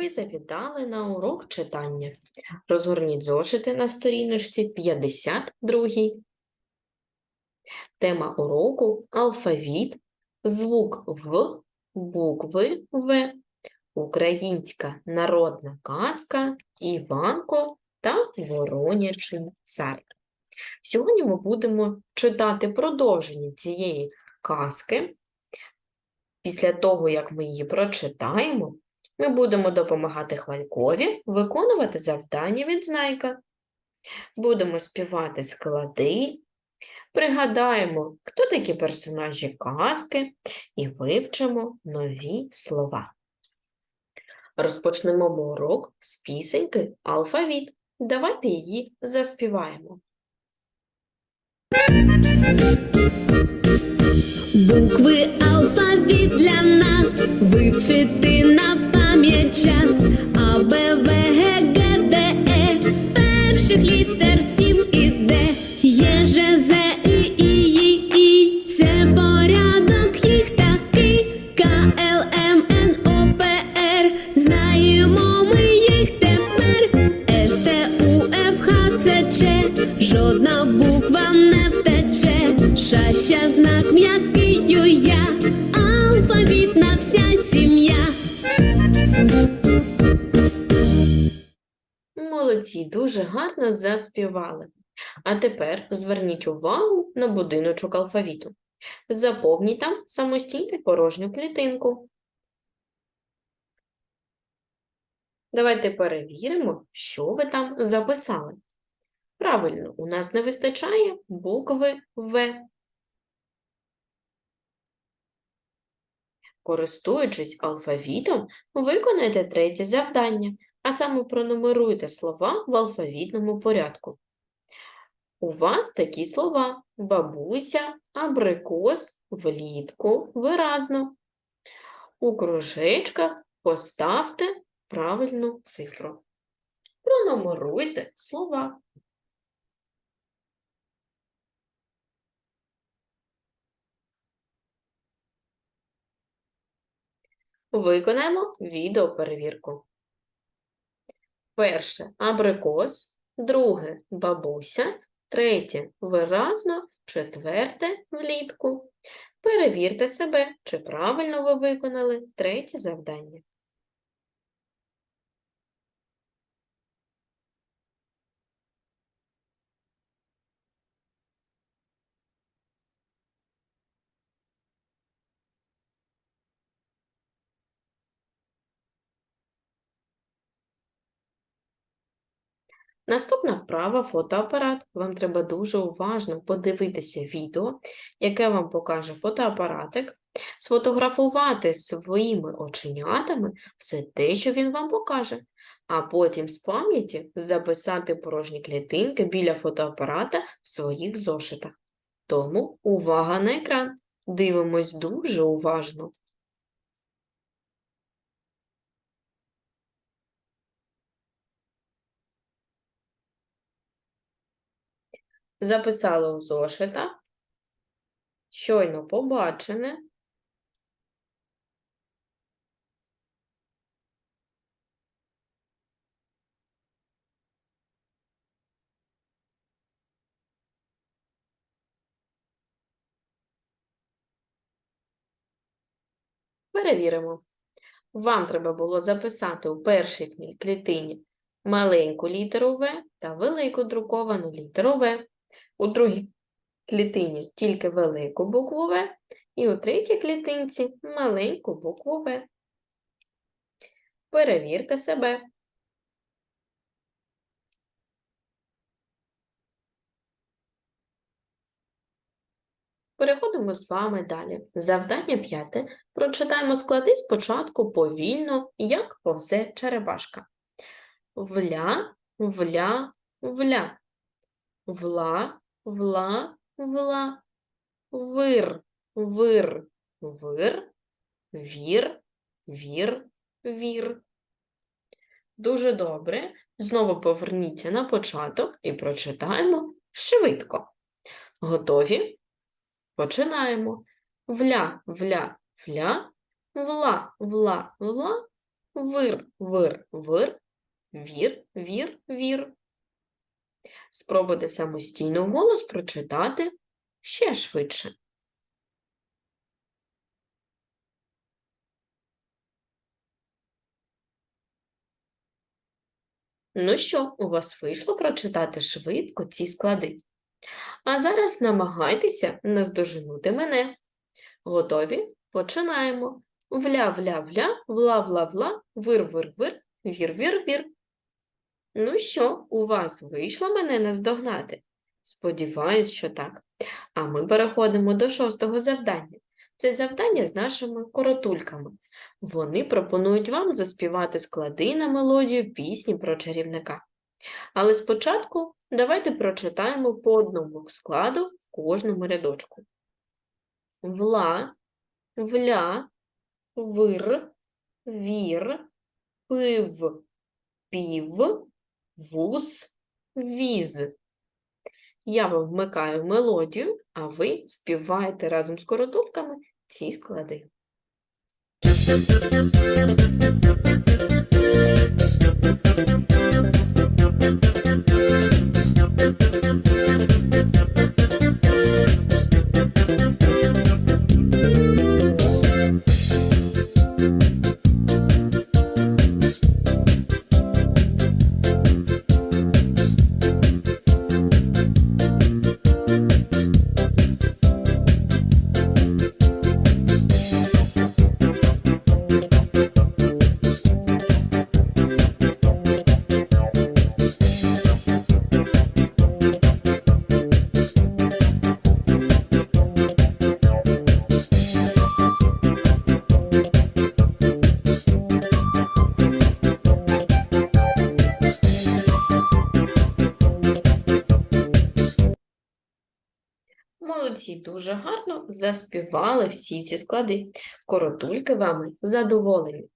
ви завітали на урок читання. Розгорніть зошити на сторіночці 52. Тема уроку алфавіт, звук В, букви В, українська народна казка, Іванко та Воронячий цар. Сьогодні ми будемо читати продовження цієї казки. Після того, як ми її прочитаємо, ми будемо допомагати Хвалькові виконувати завдання від знайка. Будемо співати склади, пригадаємо, хто такі персонажі казки і вивчимо нові слова. Розпочнемо урок з пісеньки Алфавіт. Давайте її заспіваємо. Букви алфавіт для нас вивчити на пам'ять час. аби Б, Молодці, дуже гарно заспівали. А тепер зверніть увагу на будиночок алфавіту. Заповніть там самостійну порожню клітинку. Давайте перевіримо, що ви там записали. Правильно, у нас не вистачає букви В. Користуючись алфавітом, виконайте третє завдання, а саме пронумеруйте слова в алфавітному порядку. У вас такі слова бабуся, абрикос, влітку, виразно. У кружечках поставте правильну цифру. Пронумеруйте слова. Виконаємо відеоперевірку. Перше абрикос, друге бабуся, третє виразно, четверте влітку. Перевірте себе, чи правильно ви виконали третє завдання. Наступна вправа фотоапарат. Вам треба дуже уважно подивитися відео, яке вам покаже фотоапаратик, сфотографувати своїми оченятами все те, що він вам покаже, а потім з пам'яті записати порожні клітинки біля фотоапарата в своїх зошитах. Тому увага на екран! Дивимось дуже уважно. Записали у зошита. Щойно побачене. Перевіримо. Вам треба було записати у першій клі- клітині маленьку літеру В та велику друковану літеру В. У другій клітині тільки велику букву В, і у третій клітинці маленьку букву В. Перевірте себе. Переходимо з вами далі. Завдання п'яте. Прочитаємо склади спочатку повільно, як повзе черепашка. Вля, вля, вля. Вла, вла, вла. Вир, вир, вир. Вір, вір, вір. Дуже добре. Знову поверніться на початок і прочитаємо швидко. Готові? Починаємо. Вля, вля, вля, вла, вла, вла, вир, вир, вир, вір, вір, вір. Спробуйте самостійно вголос прочитати ще швидше. Ну що, у вас вийшло прочитати швидко ці склади? А зараз намагайтеся наздоженути мене. Готові? Починаємо. Вля-вля-вля, вла-вла-вла, вир-вир-вир, вір-вір-вір. Ну що, у вас вийшло мене наздогнати? Сподіваюсь, що так. А ми переходимо до шостого завдання. Це завдання з нашими коротульками. Вони пропонують вам заспівати склади на мелодію пісні про чарівника. Але спочатку давайте прочитаємо по одному складу в кожному рядочку. Вла, вля, вир, вір, пив, пів, вуз, віз. Я вам вмикаю мелодію, а ви співаєте разом з коротунками ці склади. Молодці, заспівали всі ці склади. Коротульки вами задоволені.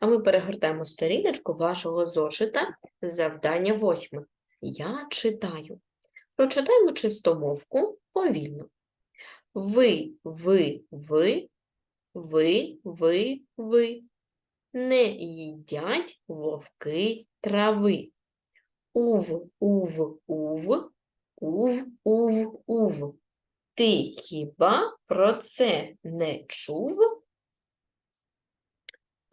А ми перегортаємо сторіночку вашого зошита завдання восьме. Я читаю. Прочитаємо чистомовку повільно. Ви, ви, ви, ви, ви, ви. Не їдять вовки трави. Ув, ув, ув, ув, ув, ув. Ти хіба про це не чув?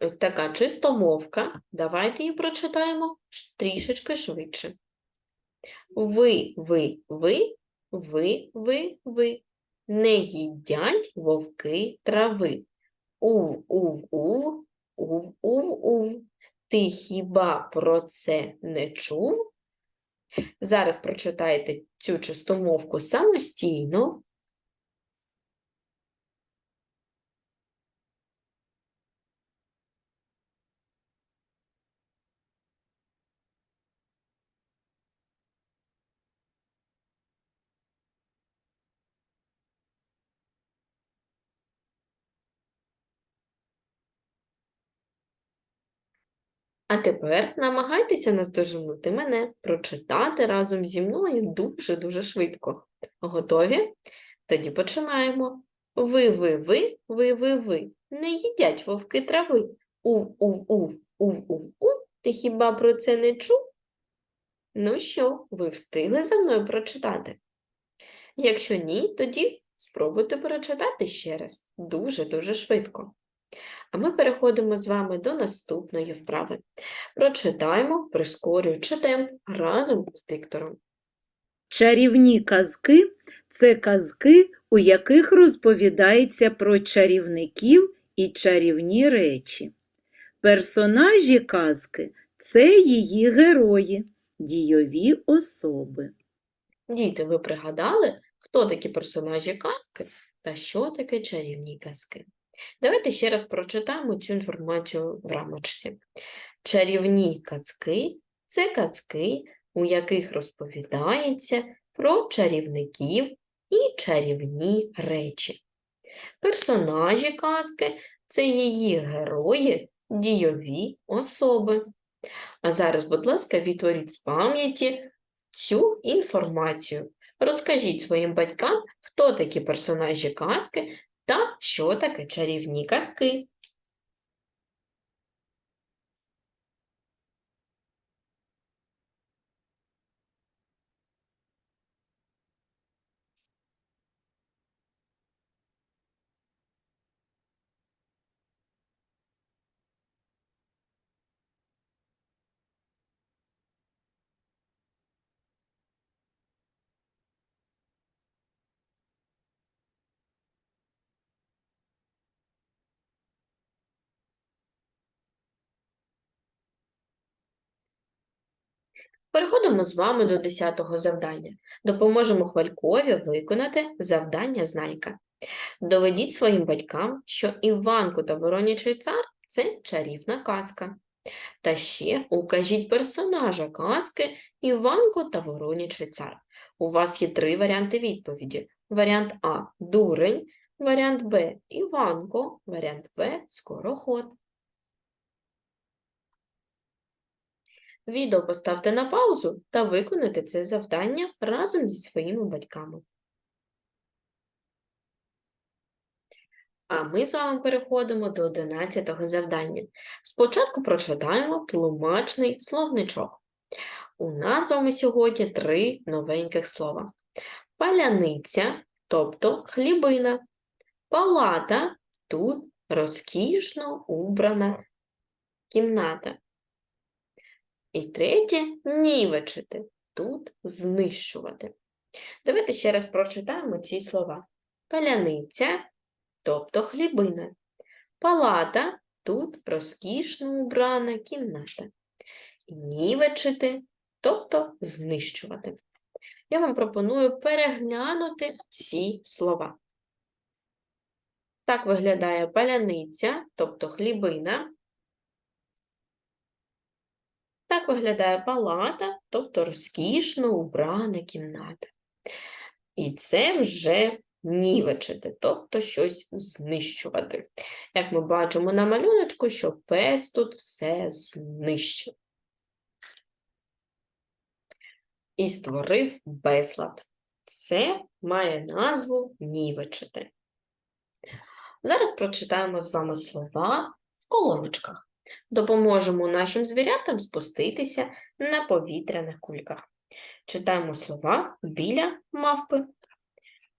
Ось така чистомовка. Давайте її прочитаємо трішечки швидше. Ви, ви, ви, ви, ви, ви. Не їдять вовки трави. Ув, ув, ув, ув, ув, ув. Ти хіба про це не чув? Зараз прочитайте цю чистомовку самостійно. А тепер намагайтеся наздоженути мене, прочитати разом зі мною дуже-дуже швидко. Готові? Тоді починаємо. Ви, ви, ви, ви, ви, ви. Не їдять вовки трави. Ув, ув, ув, ув, ув, ув. Ти хіба про це не чув? Ну що, ви встигли за мною прочитати? Якщо ні, тоді спробуйте перечитати ще раз. Дуже-дуже швидко. А ми переходимо з вами до наступної вправи. Прочитаємо, прискорюючи темп разом з диктором. Чарівні казки це казки, у яких розповідається про чарівників і чарівні речі. Персонажі казки це її герої, дійові особи. Діти, ви пригадали, хто такі персонажі казки та що таке чарівні казки? Давайте ще раз прочитаємо цю інформацію в рамочці. Чарівні казки – це казки, у яких розповідається про чарівників і чарівні речі. Персонажі казки – це її герої, дійові особи. А зараз, будь ласка, відтворіть з пам'яті цю інформацію. Розкажіть своїм батькам, хто такі персонажі казки та що таке чарівні казки. Переходимо з вами до 10-го завдання. Допоможемо Хвалькові виконати завдання знайка. Доведіть своїм батькам, що Іванко та Воронячий цар – це чарівна казка. Та ще укажіть персонажа казки Іванко та Воронячий цар. У вас є три варіанти відповіді. Варіант А – дурень, варіант Б – Іванко, варіант В – скороход. Відео поставте на паузу та виконайте це завдання разом зі своїми батьками. А ми з вами переходимо до 11-го завдання. Спочатку прочитаємо тлумачний словничок. У нас з вами сьогодні три новеньких слова. Паляниця, тобто хлібина. Палата – тут розкішно убрана кімната. І третє нівечити, тут знищувати. Давайте ще раз прочитаємо ці слова. Паляниця, тобто хлібина. Палата, тут розкішно убрана кімната. Нівечити, тобто знищувати. Я вам пропоную переглянути ці слова. Так виглядає паляниця, тобто хлібина. Так виглядає палата, тобто розкішно убрана кімната. І це вже нівечити, тобто щось знищувати. Як ми бачимо на малюночку, що пес тут все знищив. І створив безлад. Це має назву нівечити. Зараз прочитаємо з вами слова в колоночках. Допоможемо нашим звірятам спуститися на повітряних кульках. Читаємо слова біля мавпи.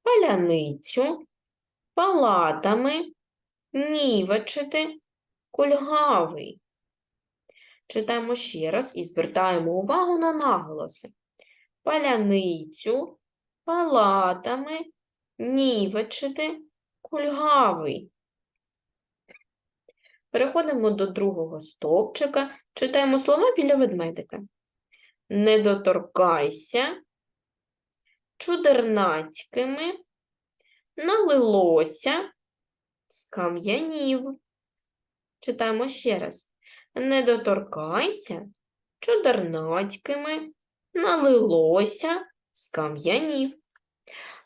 Паляницю, палатами, нівечити, кульгавий. Читаємо ще раз і звертаємо увагу на наголоси. Паляницю, палатами, нівечити, кульгавий. Переходимо до другого стовпчика, читаємо слова біля ведмедика. Не доторкайся, чудернацькими, налилося, скам'янів. Читаємо ще раз. Не доторкайся, чудернацькими, налилося, скам'янів.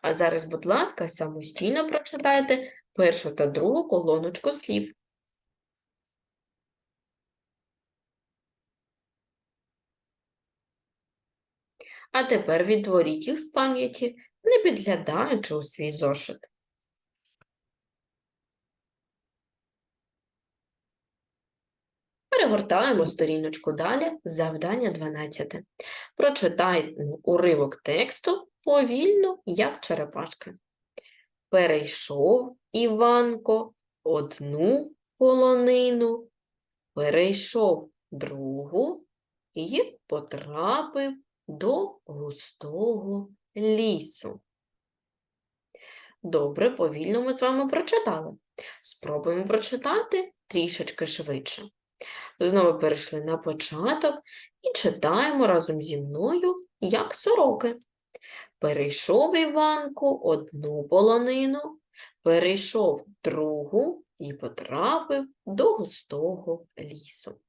А зараз, будь ласка, самостійно прочитайте першу та другу колоночку слів. А тепер відтворіть їх з пам'яті, не підглядаючи у свій зошит. Перегортаємо сторіночку далі, завдання 12. Прочитайте уривок тексту повільно, як черепашка. Перейшов Іванко одну полонину, перейшов другу і потрапив до густого лісу. Добре, повільно ми з вами прочитали. Спробуємо прочитати трішечки швидше. Знову перейшли на початок і читаємо разом зі мною, як сороки. Перейшов Іванко одну полонину, перейшов другу і потрапив до густого лісу.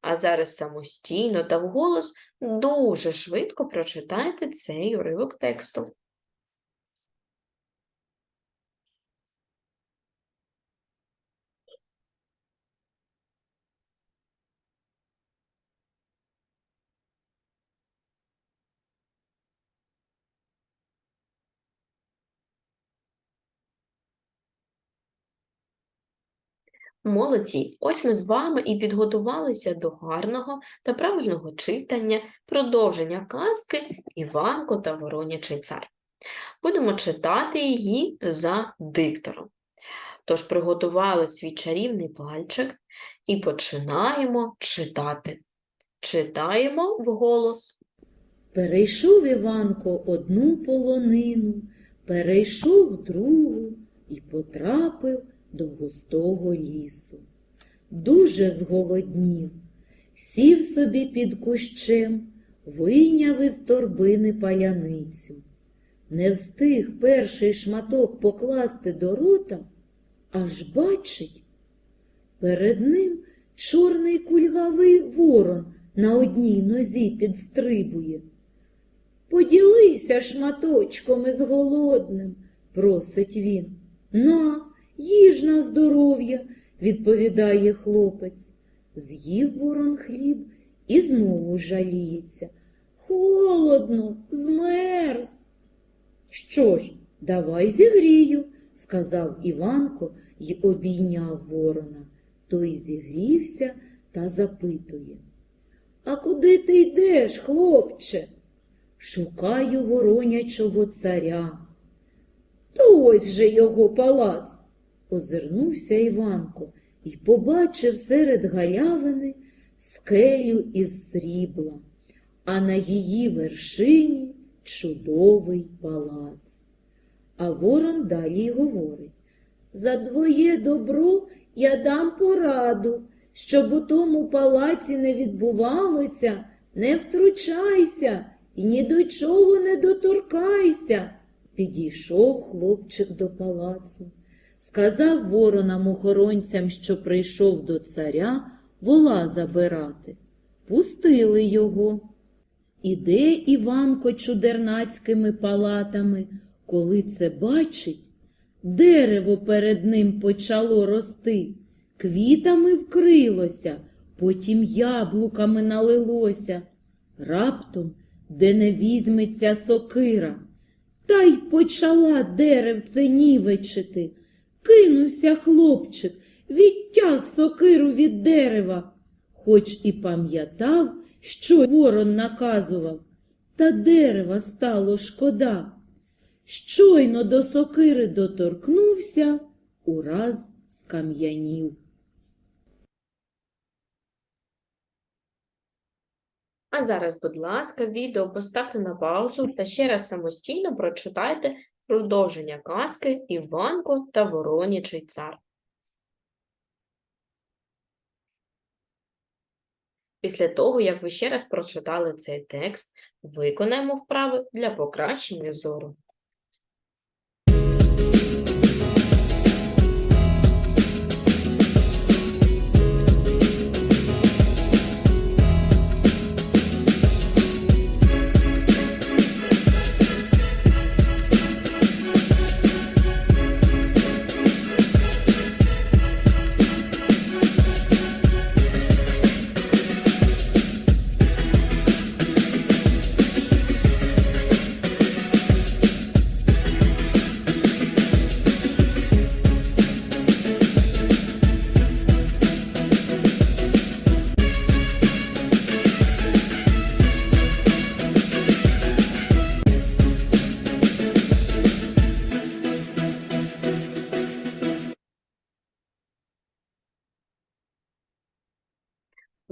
А зараз самостійно та вголос дуже швидко прочитайте цей уривок тексту. Молодці! Ось ми з вами і підготувалися до гарного та правильного читання продовження казки Іванко та Воронячий цар. Будемо читати її за диктором. Тож приготували свій чарівний пальчик і починаємо читати. Читаємо вголос. Перейшов Іванко одну полонину, перейшов другу і потрапив до густого лісу. Дуже зголоднів, сів собі під кущем, вийняв із торбини паляницю. Не встиг перший шматок покласти до рота, аж бачить, перед ним чорний кульгавий ворон на одній нозі підстрибує. Поділися шматочком із голодним, просить він. На, їж на здоров'я, відповідає хлопець. З'їв ворон хліб і знову жаліється. Холодно, змерз. Що ж, давай зігрію, сказав Іванко й обійняв ворона. Той зігрівся та запитує. А куди ти йдеш, хлопче? Шукаю воронячого царя. То ось же його палац. Озирнувся Іванко і побачив серед галявини скелю із срібла, а на її вершині чудовий палац. А ворон далі й говорить За твоє добро я дам пораду, щоб у тому палаці не відбувалося, не втручайся і ні до чого не доторкайся. Підійшов хлопчик до палацу, сказав воронам охоронцям, що прийшов до царя вола забирати. Пустили його. Іде Іванко чудернацькими палатами, коли це бачить, дерево перед ним почало рости, квітами вкрилося, потім яблуками налилося. Раптом, де не візьметься сокира, та й почала деревце нівечити. Кинувся хлопчик, відтяг сокиру від дерева, хоч і пам'ятав, що ворон наказував, та дерева стало шкода. Щойно до сокири доторкнувся, ураз скам'янів. А зараз, будь ласка, відео поставте на паузу та ще раз самостійно прочитайте продовження казки Іванко та Воронячий цар. Після того, як ви ще раз прочитали цей текст, виконаємо вправи для покращення зору.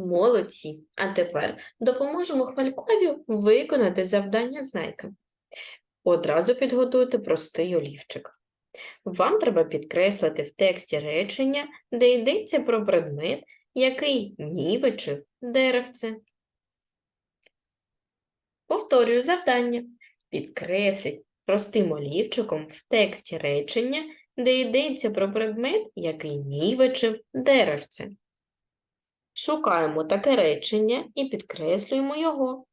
Молодці! А тепер допоможемо Хвалькові виконати завдання знайка. Одразу підготуйте простий олівчик. Вам треба підкреслити в тексті речення, де йдеться про предмет, який нівечив деревце. Повторюю завдання. Підкресліть простим олівчиком в тексті речення, де йдеться про предмет, який нівечив деревце. Шукаємо таке речення і підкреслюємо його.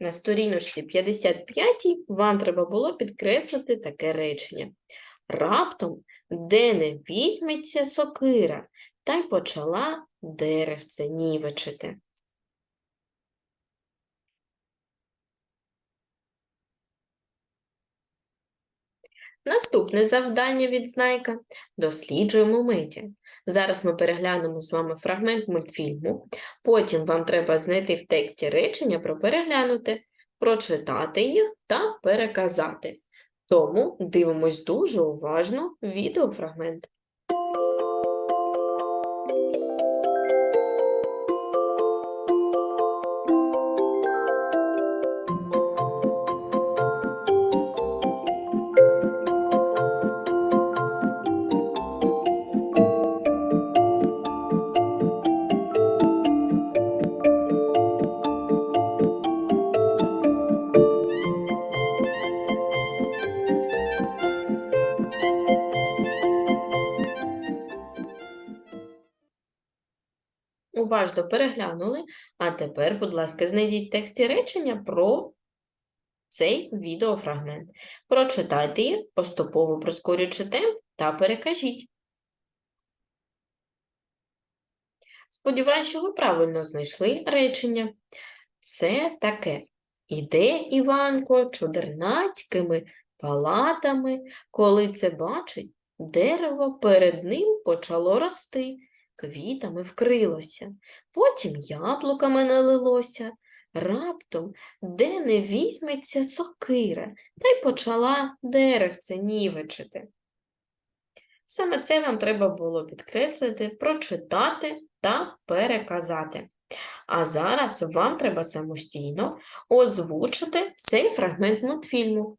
На сторіночці 55 вам треба було підкреслити таке речення. Раптом, де не візьметься сокира, та й почала деревце нівечити. Наступне завдання від Знайка – досліджуємо медіа. Зараз ми переглянемо з вами фрагмент мультфільму, потім вам треба знайти в тексті речення про переглянути, прочитати їх та переказати. Тому дивимось дуже уважно відеофрагмент. Уважно переглянули, а тепер, будь ласка, знайдіть в тексті речення про цей відеофрагмент. Прочитайте їх, поступово прискорюючи темп та перекажіть. Сподіваюсь, що ви правильно знайшли речення. Це таке. Іде Іванко чудернацькими палатами, коли це бачить, дерево перед ним почало рости, квітами вкрилося, потім яблуками налилося, раптом де не візьметься сокира, та й почала деревце нівечити. Саме це вам треба було підкреслити, прочитати та переказати. А зараз вам треба самостійно озвучити цей фрагмент мультфільму.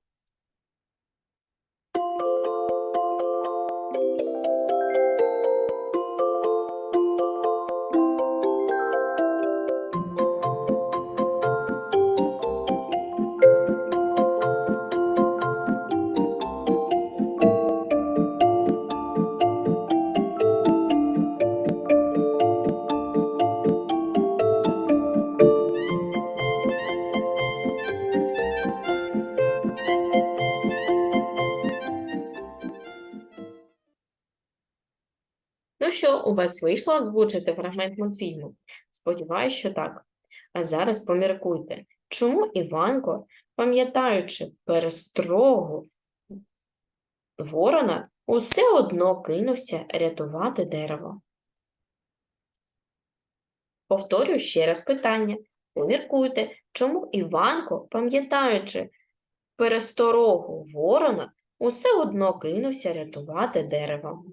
У вас вийшло озвучити фрагмент мультфільму? Сподіваюсь, що так. А зараз поміркуйте, чому Іванко, пам'ятаючи перестрогу ворона, усе одно кинувся рятувати дерево? Повторюю ще раз питання. Поміркуйте, чому Іванко, пам'ятаючи пересторогу ворона, усе одно кинувся рятувати дерево?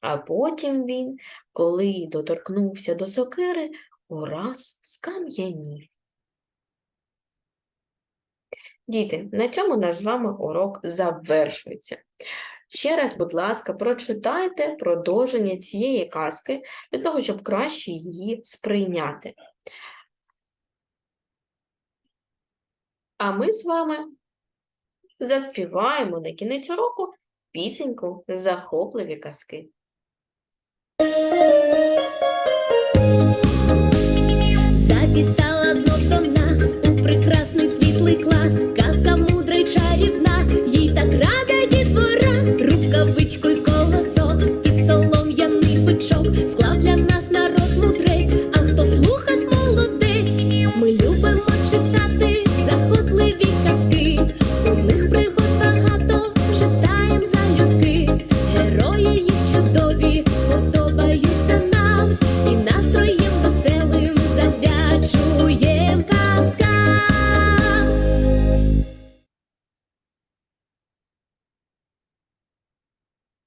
А потім він, коли доторкнувся до сокири, ураз скам'янів. Діти, на цьому наш з вами урок завершується. Ще раз, будь ласка, прочитайте продовження цієї казки для того, щоб краще її сприйняти. А ми з вами заспіваємо на кінець уроку пісеньку Захопливі казки. завітала знов до